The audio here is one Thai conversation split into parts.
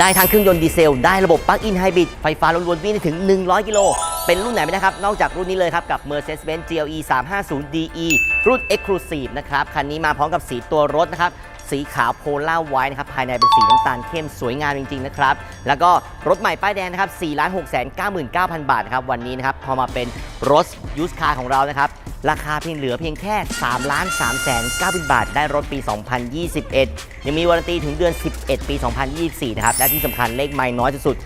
ได้ทั้งเครื่องยนต์ดีเซล ได้ระบบปลั๊กอินไฮบริดไฟฟ้าล้วนๆวิ่งได้ถึง 100 กิโล เป็นรุ่นไหนไหม่ได้ครับ นอกจากรุ่นนี้เลยครับ กับ Mercedes-Benz GLE 350 DE รุ่น Exclusive นะครับ คันนี้มาพร้อมกับสีตัวรถนะครับ สีขาวโพล่าไวท์นะครับ ภายในเป็นสีน้ำตาลเข้มสวยงามจริง ๆ นะครับ แล้วก็รถใหม่ป้ายแดงนะครับ4 6 9 9 9 0 0 บาทนะครับวันนี้นะครับพอมาเป็นรถยูสคาร์ของเรานะครับ ราคาเพียงเหลือเพียงแค่3ล้าน3แสน9 0บาท ได้รถปี 2021 ยังมีวารันตีถึงเดือน 11 ปี 2024 นะครับ และที่สำคัญเลขไม่น้อยที่สุด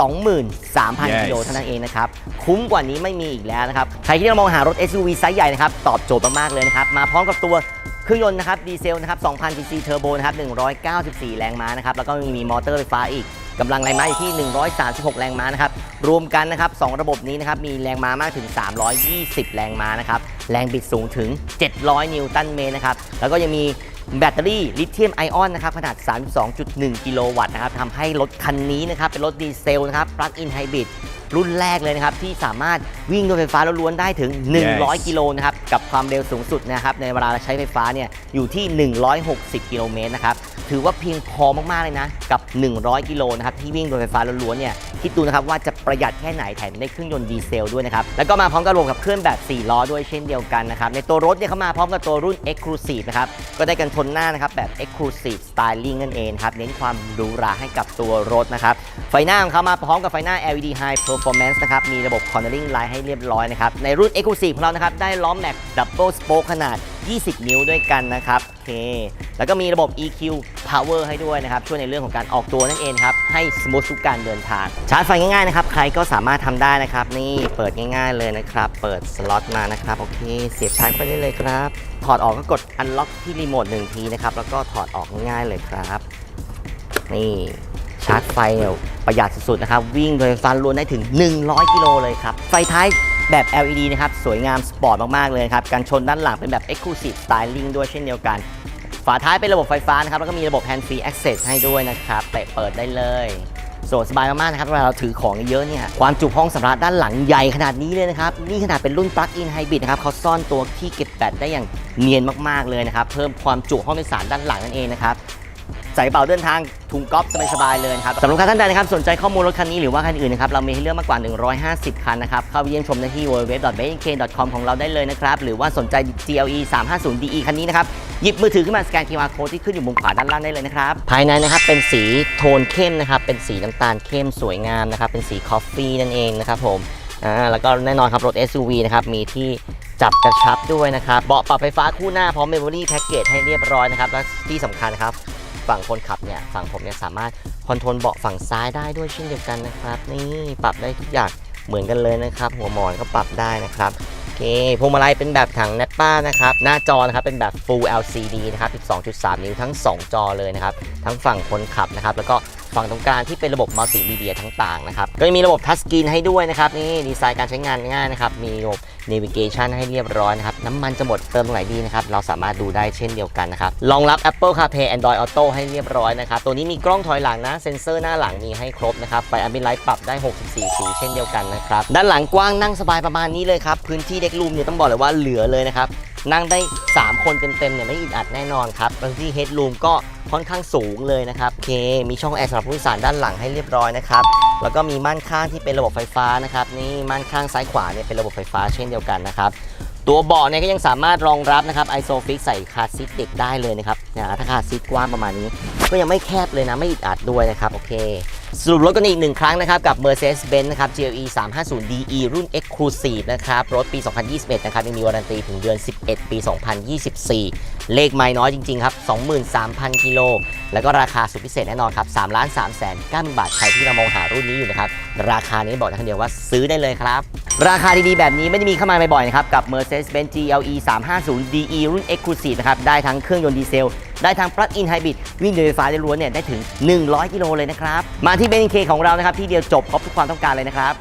23,000 Yes กิโลเท่านั้นเองนะครับ คุ้มกว่านี้ไม่มีอีกแล้วนะครับ ใครที่กำลังมองหารถ SUV ไซส์ใหญ่นะครับ ตอบโจทย์มาก ๆ เลยนะครับ มาพร้อมกับตัวเครื่องยนต์นะครับ ดีเซลนะครับ2,000ซีซีเทอร์โบนะครับ194 แรงม้านะครับ แล้วก็มีมอเตอร์ไฟฟ้าอีก กำลังแรงม้าอยู่ที่ 136 แรงม้านะครับ รวมกันนะครับ2ระบบนี้นะครับ มีแรงม้ามากถึง 320 แรงม้านะครับ แรงบิดสูงถึง 700 นิวตันเมตรนะครับ แล้วก็ยังมีแบตเตอรี่ลิเธียมไอออนนะครับขนาด 32.1 กิโลวัตต์นะครับทำให้รถคันนี้นะครับ เป็นรถดีเซลนะครับ ปลั๊กอินไฮบริดรุ่นแรกเลยนะครับ ที่สามารถวิ่งด้วยไฟฟ้าล้วนๆได้ถึง 100 Yes กิโลนะครับ กับความเร็วสูงสุดนะครับ ในเวลาใช้ไฟฟ้าเนี่ยอยู่ที่ 160 กิโลเมตรนะครับ ถือว่าเพียงพอมากๆเลยนะ กับ 100 กิโลนะครับ ที่วิ่งโดยไฟฟ้าล้วนๆเนี่ยคิดดูนะครับว่าจะประหยัดแค่ไหนแถมได้เครื่องยนต์ดีเซลด้วยนะครับ แล้วก็มาพร้อมกับระบบขับเคลื่อนแบบ 4 ล้อด้วยเช่นเดียวกันนะครับ ในตัวรถเนี่ยเขามาพร้อมกับตัวรุ่น Exclusive นะครับ ก็ได้กันชนหน้านะครับแบบ Exclusive Styling นั่นเองครับ เน้นความหรูหราให้กับตัวรถนะครับ ไฟหน้าของเขามาพร้อมกับไฟหน้า LED High Performance นะครับ มีระบบ Cornering Light ให้เรียบร้อยนะครับ ในรุ่น Exclusive ของเรานะครับ ได้ล้อแม็ก Double Spoke ขนาด 20 นิ้วด้วยกันนะครับโอเคแล้วก็มีระบบ EQ Power ให้ด้วยนะครับ ช่วยในเรื่องของการออกตัวนั่นเองครับ ให้สมูททุกการเดินทาง ชาร์จไฟง่ายๆนะครับ ใครก็สามารถทำได้นะครับ นี่เปิดง่ายๆเลยนะครับ เปิดสล็อตมานะครับ โอเค เสียบชาร์จไปได้เลยครับ ถอดออกก็กด Unlock ที่รีโมทหนึ่งทีนะครับ แล้วก็ถอดออกง่ายๆเลยครับ นี่ชาร์จไฟเนี่ย ประหยัดสุดๆนะครับ วิ่งโดยฟฟ้าล้วนได้ถึง 100 กิโลเลยครับ ไฟท้ายแบบ LED นะครับ สวยงามสปอร์ตมาก ๆ เลยครับการชนด้านหลังเป็นแบบ Exclusive Styling ด้วยเช่นเดียวกัน ฝาท้ายเป็นระบบไฟฟ้านะครับ แล้วก็มีระบบ Hand Free Access ให้ด้วยนะครับเตะเปิดได้เลยสะดวกสบายมากๆนะครับเวลาเราถือของเยอะเนี่ยความจุห้องสำหรับด้านหลังใหญ่ขนาดนี้เลยนะครับ นี่ขนาดเป็นรุ่น Plug-in Hybrid นะครับเขาซ่อนตัวที่เก็บแบตได้อย่างเนียนมากๆเลยนะครับ เพิ่มความจุห้องโดยสารด้านหลังนั่นเองนะครับ ใส่กระเป๋าเดินทางถุงก๊อฟสบายๆเลยครับสำหรับท่านใดนะครับสนใจข้อมูลรถคันนี้หรือว่าคันอื่นนะครับเรามีให้เลือกมากกว่า 150 คันนะครับเข้าไปเยี่ยมชมได้ที่ www.bnk.com ของเราได้เลยนะครับหรือว่าสนใจ GLE 350 DE คันนี้นะครับหยิบมือถือขึ้นมาสแกน QR code ที่ขึ้นอยู่มุมขวาด้านล่างได้เลยนะครับภายในนะครับเป็นสีโทนเข้มนะครับเป็นสีน้ำตาลเข้มสวยงามนะครับเป็นสีคอฟฟี่นั่นเองนะครับผมอ่าแล้วก็แน่นอนครับรถ SUV นะครับมีที่จับกระชับด้วยนะครับเบาะปรับไฟฟ้าคู่หน้าพร้อมเมมโมรี่แพ็กเกจให้เรียบร้อยนะครับและที่สำคัญครับ ฝั่งคนขับเนี่ยฝั่งผมเนี่ยสามารถคอนโทรลเบาะฝั่งซ้ายได้ด้วยเช่นเดียวกันนะครับ นี่ปรับได้ทุกอย่างเหมือนกันเลยนะครับ หัวหมอนก็ปรับได้นะครับโอเคพวงมาลัยเป็นแบบถังแนปป้านะครับ หน้าจอนะครับเป็นแบบ Full LCD นะครับ 12.3 นิ้วทั้ง 2 จอเลยนะครับ ทั้งฝั่งคนขับนะครับ แล้วก็ฝั่งตรงกลางที่เป็นระบบมัลติมีเดียทั้งต่างนะครับ ก็มีระบบทัชสกรีนให้ด้วยนะครับ นี่ดีไซน์การใช้งานง่ายนะครับ มีระบบ Navigation ให้เรียบร้อยนะครับ น้ำมันจะหมดเติมตรงไหนดีนะครับ เราสามารถดูได้เช่นเดียวกันนะครับรองรับ Apple CarPlay Android Auto ให้เรียบร้อยนะครับ ตัวนี้มีกล้องถอยหลังนะ เซ็นเซอร์หน้าหลังมีให้ครบนะครับไฟอัมบิไลท์ปรับได้ 64 สีเช่นเดียวกันนะครับ ด้านหลังกว้างนั่งสบายประมาณนี้เลยครับ พื้นที่เด็กรูมเนี่ยต้องบอกเลยว่าเหลือเลยนะครับ นั่งได้ 3 คนเต็มๆเนี่ยไม่อึดอัดแน่นอนครับพื้นที่เฮดรูมก็ค่อนข้างสูงเลยนะครับโอเค มีช่องแอร์สำหรับผู้โดยสารด้านหลังให้เรียบร้อยนะครับแล้วก็มีม่านข้างที่เป็นระบบไฟฟ้านะครับนี่ม่านข้างซ้ายขวาเนี่ยเป็นระบบไฟฟ้าเช่นเดียวกันนะครับตัวเบาะเนี่ยก็ยังสามารถรองรับนะครับไอโซฟิกใส่คาร์ซีทเด็กได้เลยนะครับนะถ้าคาร์ซีทกว้างประมาณนี้ ก็ยังไม่แคบเลยนะไม่อึดอัดด้วยนะครับโอเค สรุปรถกันอีกหนึ่งครั้งนะครับ กับ Mercedes-Benz นะครับ GLE 350 DE รุ่น Exclusive นะครับ รถปี 2021 นะครับ ยังมีวารันตีถึงเดือน 11 ปี 2024 เลขไม่น้อยจริง ๆ ครับ 23,000 กิโล แล้วก็ราคาสุดพิเศษแน่นอนครับ3ล้าน3แสน9บาท ใครที่เรามองหารุ่นนี้อยู่นะครับ ราคานี้บอกได้คำเดียวว่าซื้อได้เลยครับ ราคาดีๆ แบบนี้ไม่ได้มีเข้ามาบ่อยๆนะครับ กับ Mercedes-Benz GLE 350 DE รุ่น Exclusive นะครับ ได้ทั้งเครื่องยนต์ดีเซล ได้ทางปลั๊กอินไฮบริดวิ่งโดยไฟฟ้าล้วนเนี่ยได้ถึง 100 กิโลเลยนะครับ มาที่เบนเคของเรานะครับที่เดียวจบครบทุกความต้องการเลยนะครับ